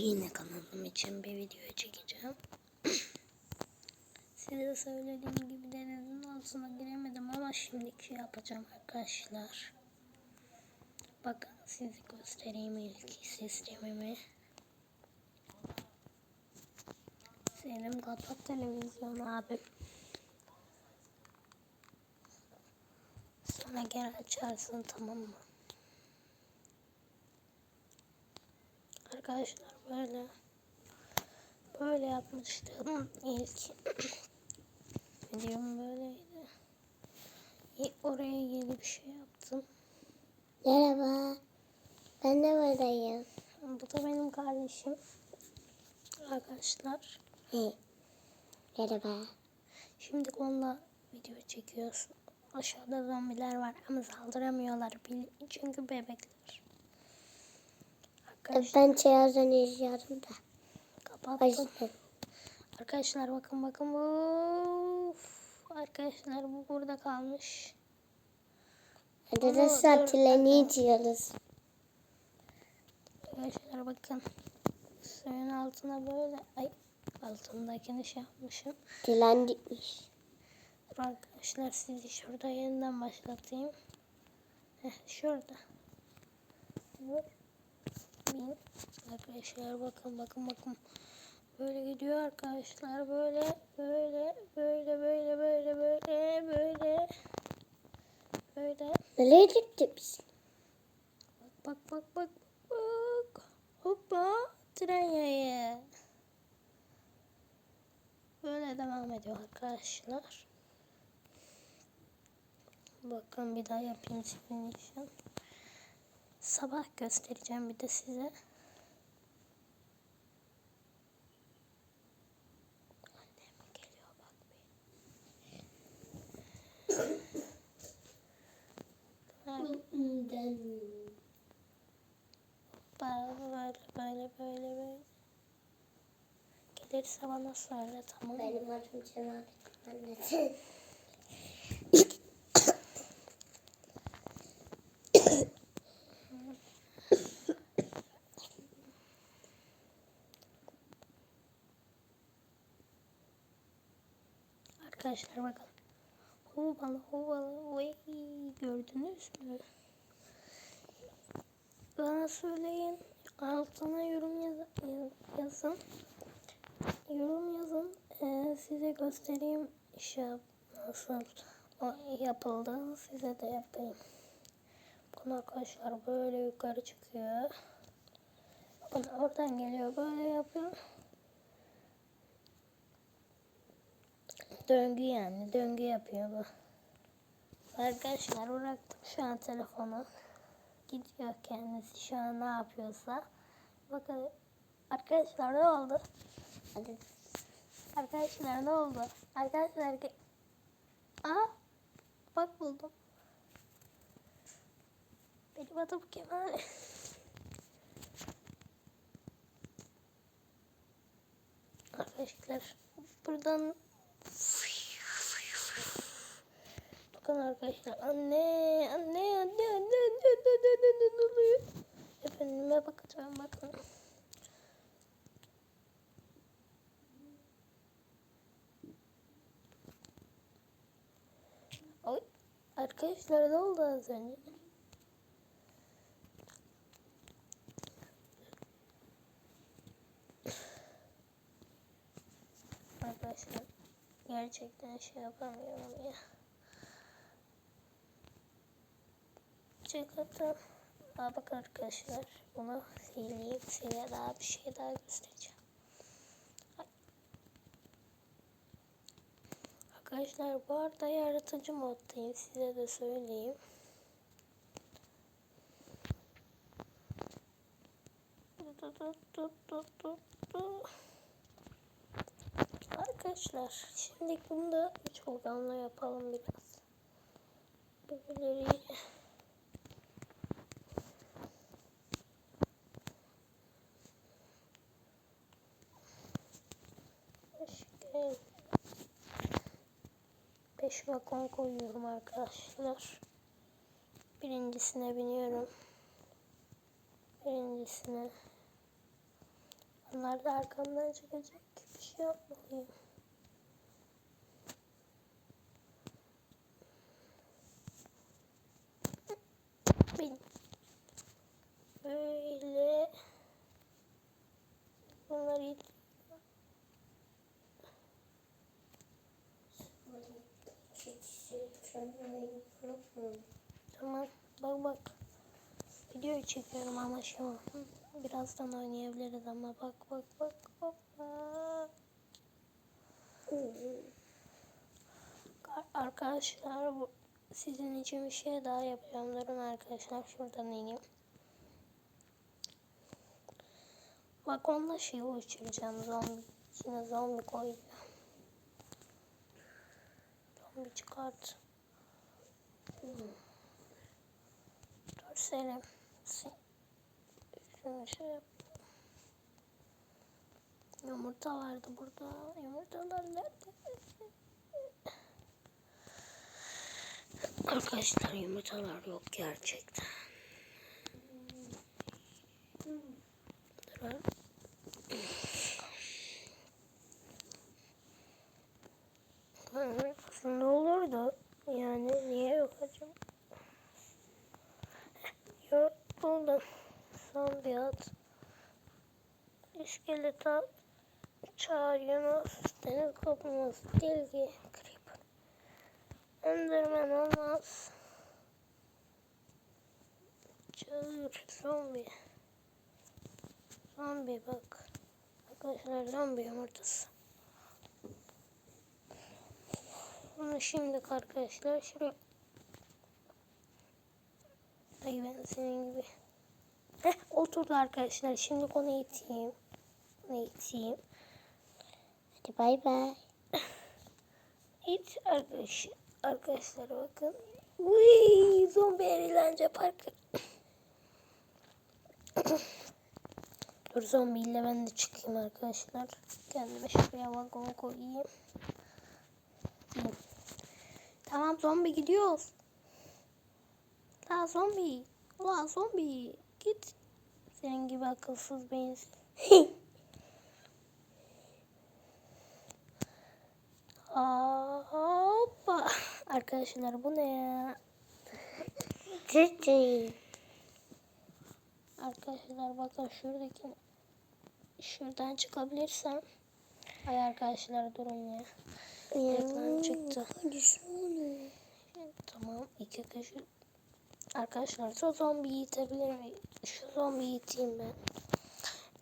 yine kanalım için bir video çekeceğim. Size söylediğim gibi denizin altına giremedim ama şimdiki yapacağım arkadaşlar. Bakın size göstereyim ilk sistemimi. Selim kapat televizyonu abi. Sonra geri açarsın tamam mı? Arkadaşlar böyle böyle yapmıştım ilk videom böyleydi. İlk oraya yeni bir şey yaptım. Merhaba. Ben de buradayım. Bu da benim kardeşim. Arkadaşlar He. Merhaba. şimdi onunla video çekiyoruz. Aşağıda zombiler var ama saldıramıyorlar çünkü bebekler. Arkadaşlar Ben çayazdan izliyorum da. Kapattım. Arkadaşlar bakın bakın. Of. Arkadaşlar bu burada kalmış. Hadi de saatlerini içiyoruz. Arkadaşlar bakın. Suyun altına böyle ay altındakini şey yapmışım. Dilan dikmiş. Dur Arkadaşlar sizi şurada yeniden başlatayım. Heh, şurada. Dur. Bin. Arkadaşlar bakın bakın bakın. Böyle gidiyor arkadaşlar. Böyle böyle böyle böyle böyle böyle böyle. Böyle. Nereye gitti biz? Bak bak bak bak. Hoppa. Tren yayı. Böyle devam ediyor arkadaşlar. Bakın bir daha yapayım sizin için. Sabah göstereceğim bir de size. Annem geliyor bak. Böyle böyle böyle böyle. Gelirse bana söyle tamam mı? Benim adım Cemal. Annesi. Arkadaşlar bakın. Hovalı hovalı vay gördünüz mü? Bana söyleyin. Altına yorum yaz yazın. Yorum yazın. Ee, size göstereyim yap nasıl yapıldı. Size de yapayım. Bakın arkadaşlar böyle yukarı çıkıyor. Bakın oradan geliyor böyle yapıyor. Döngü yani. Döngü yapıyor bu. Arkadaşlar bıraktım şu an telefonu. Gidiyor kendisi şu an ne yapıyorsa. Bakın arkadaşlar ne oldu? Hadi. Arkadaşlar ne oldu? Arkadaşlar ge- Aa bak buldum. Benim adım Kemal. Arkadaşlar buradan bakın arkadaşlar. Anne, anne, anne, anne, anne, anne, anne, anne, oluyor. Efendime bakacağım bakın. Oy, arkadaşlar ne oldu az önce? arkadaşlar gerçekten şey yapamıyorum ya. Çıkarttım. Aa bak arkadaşlar bunu sileyim. Size daha bir şey daha göstereceğim. Arkadaşlar bu arada yaratıcı moddayım. Size de söyleyeyim. Arkadaşlar şimdi bunu da üç organla yapalım biraz. Böyle 5 vagon koyuyorum arkadaşlar. Birincisine biniyorum. Birincisine. Onlar da arkamdan çıkacak. Bir şey yapmalıyım. Çekiyorum ama şu an. Birazdan oynayabiliriz ama bak bak bak bak. bak. Ar- Arkadaşlar bu sizin için bir şey daha yapacağım. Durun arkadaşlar şuradan ineyim. Bak onunla şeyi uçuracağım. Zombi. İçine zombi koyacağım. Zombi çıkart. Dur Selim. Yap. Yumurta vardı burada. Yumurtalar nerede? Arkadaşlar yumurtalar yok gerçekten. Durun. Aslında olurdu. Yani niye yok acaba? Son bir at. İskelet at. Çağır Yunus. Deniz kapımız. Dilgi. Creeper. Enderman olmaz. Çağır. Zombi. Zombi bak. Arkadaşlar zombi yumurtası. Bunu şimdi arkadaşlar şuraya Ay ben senin gibi. Heh oturdu arkadaşlar. Şimdi onu iteyim. Onu iteyim. Hadi bay bay. İt arkadaş, arkadaşlar bakın. Uy, zombi eğlence parkı. Dur zombiyle ben de çıkayım arkadaşlar. Kendime şuraya vagon koyayım. Tamam zombi gidiyoruz. La zombi. La zombi. Git. Senin gibi akılsız beyinsiz. Aa, Hoppa. Arkadaşlar bu ne ya? Cici. Arkadaşlar bakın şuradaki şuradan çıkabilirsem. Ay arkadaşlar durun ya. Reklam çıktı. Tamam iki kişi. Arkadaşlar şu zombiyi itebilir miyim? Şu zombiyi iteyim ben.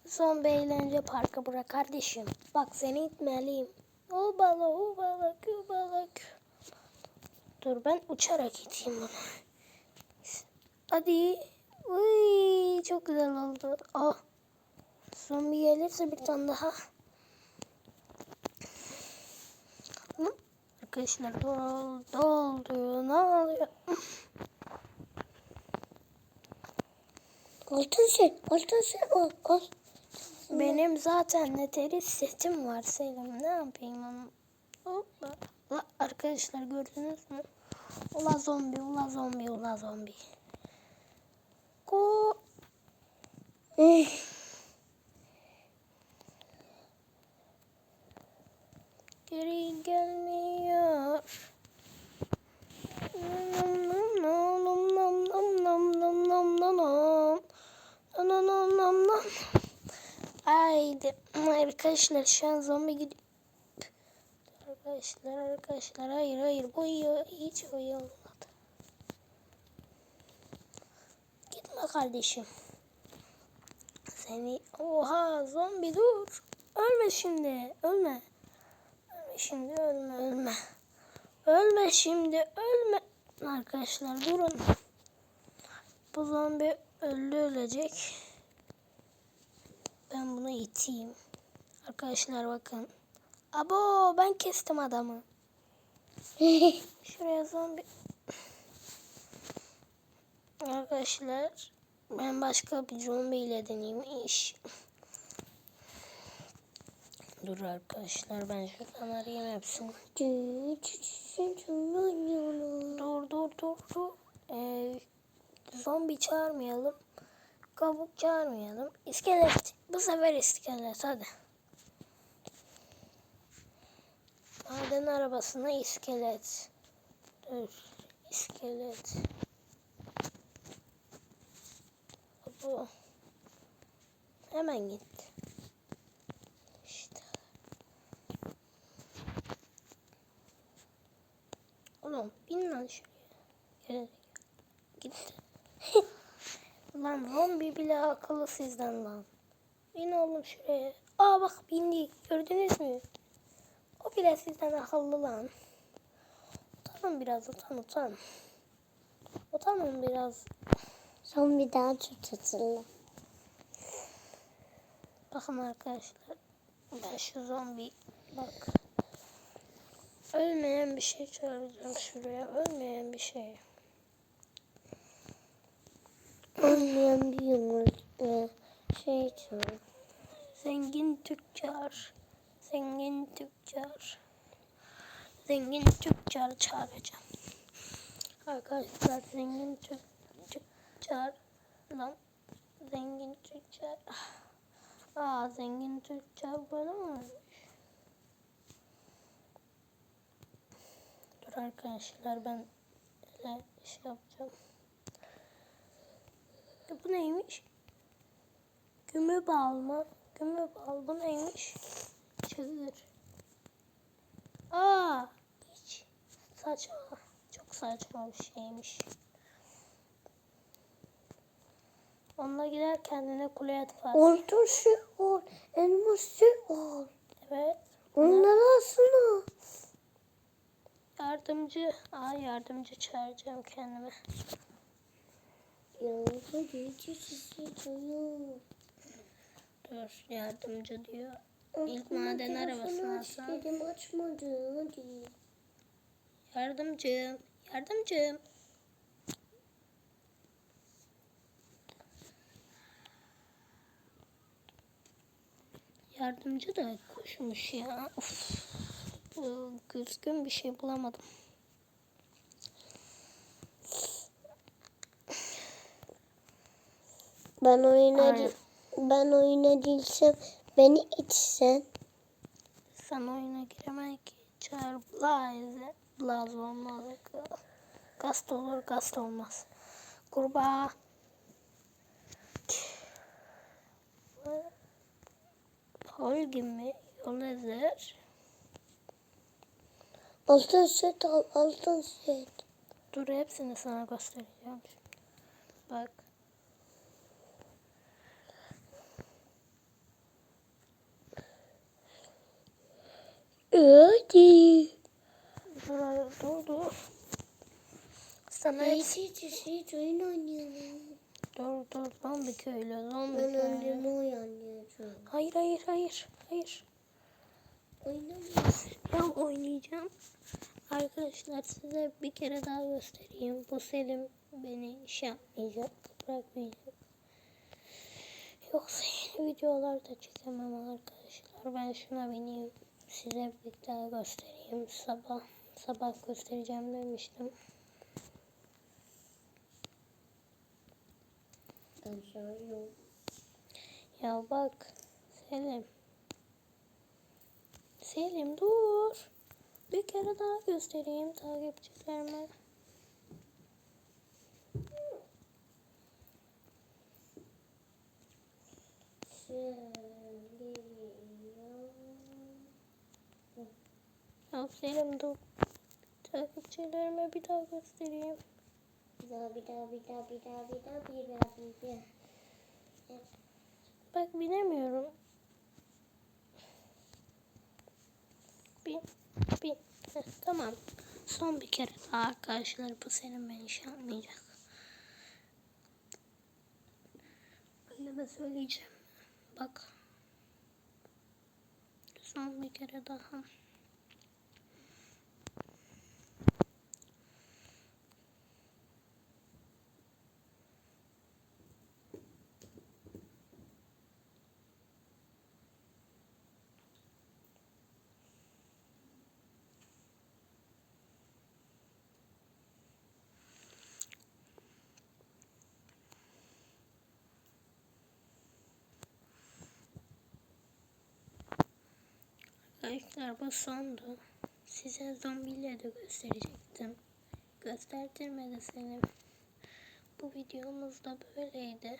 Zombi eğlence parkı bırak kardeşim. Bak seni itmeliyim. O balık, o balık, o balık. Dur ben uçarak iteyim bunu. Hadi. Uy, çok güzel oldu. Ah. Zombi gelirse bir tane daha. Arkadaşlar dol, doldu. Ne oluyor? Altın şey. Altın şey. Al. Al. Benim zaten neteri setim var Selim. Ne yapayım onu? Hoppa. La, arkadaşlar gördünüz mü? Ula zombi, ula zombi, ula zombi. Ko geri gelmiyor. Nom nom nom nom nom nom nom nom nom nom. Nom nom nom. Haydi arkadaşlar şu an zombi gidiyor. Arkadaşlar arkadaşlar hayır hayır bu iyi, hiç iyi olmadı. Gitme kardeşim. Seni oha zombi dur. Ölme şimdi ölme. Ölme şimdi ölme ölme. Ölme şimdi ölme. Arkadaşlar durun. Bu zombi öldü ölecek. Ben bunu iteyim. Arkadaşlar bakın. Abo ben kestim adamı. Şuraya zombi. Arkadaşlar ben başka bir zombi ile deneyeyim iş. Dur arkadaşlar ben şuradan arayayım hepsini. Dur dur dur dur. Ee, zombi çağırmayalım. Kabuk çağırmayalım. İskelet. Bu sefer iskelet hadi. Maden arabasına iskelet. Dur. İskelet. Bu. Hemen gitti. İşte. Oğlum bin lan şuraya. Gitti. lan zombi bile akıllı sizden lan. Bin oğlum şuraya. Aa bak bindi. Gördünüz mü? O bile sizden akıllı lan. Utanın biraz utan utan. Utanın biraz. Son bir daha tut hatırla. Bakın arkadaşlar. Ben şu zombi bak. Ölmeyen bir şey çağıracağım şuraya. Ölmeyen bir şey. Olmayan bir yumurta şey çok. Zengin tüccar. Zengin tüccar. Zengin tüccar çağıracağım. Arkadaşlar zengin tü tüccar. Lan zengin tüccar. Aa zengin tüccar mi olmuş? Dur arkadaşlar ben öyle şey yapacağım. E, Bu neymiş? Gümü bal mı? Gümü bal bu neymiş? Çığır. Aa, hiç saçma. Çok saçma bir şeymiş. Onunla gider kendine kule atfaz. Ortası ol. Elması ol. Evet. Onları alsana. Yardımcı. Aa yardımcı çağıracağım kendime. Hadi çiçeği çayı. Dur yardımcı diyor. İlk maden arabasını aç alsam. dedim açmadı hadi. Yardımcım. Yardımcım. Yardımcı da koşmuş ya. Of. Düzgün bir şey bulamadım. Ben oyuna Aynen. ben oyuna değilsem beni içsen. Sen oyuna giremek ki. Çağır Blaze. Blaze olmaz. Gast olur, gast olmaz. Kurbağa. Holgi mi? Yol ezer. Altın set al altın set. Dur hepsini sana göstereceğim. Bak. Hadi. Dur dur dur. Sana hepsi... Hadi çiçeği oyun oynayalım. Dur dur zombi köylü zombi Ben köylü. annemi oynayacağım. Hayır hayır hayır hayır. Oynamıyorum. Ya oynayacağım. Arkadaşlar size bir kere daha göstereyim. Bu Selim beni iş yapmayacak. Bırakmayacak. Yoksa yeni videolar da çekemem arkadaşlar. Ben şuna bineyim. Size bir daha göstereyim. Sabah sabah göstereceğim demiştim. Ben söylüyorum. Ya bak Selim. Selim dur. Bir kere daha göstereyim takipçilerime. Ya Selim dur. Takipçilerime bir daha göstereyim. Bir daha bir daha bir daha bir daha bir daha bir daha bir daha. Bak binemiyorum. Bin, bin. Heh, tamam. Son bir kere daha arkadaşlar bu senin beni iş yapmayacak. Anneme söyleyeceğim. Bak. Son bir kere daha. Arkadaşlar bu sondu. Size zombiyle de gösterecektim. Göstertirmedi seni. Bu videomuz da böyleydi.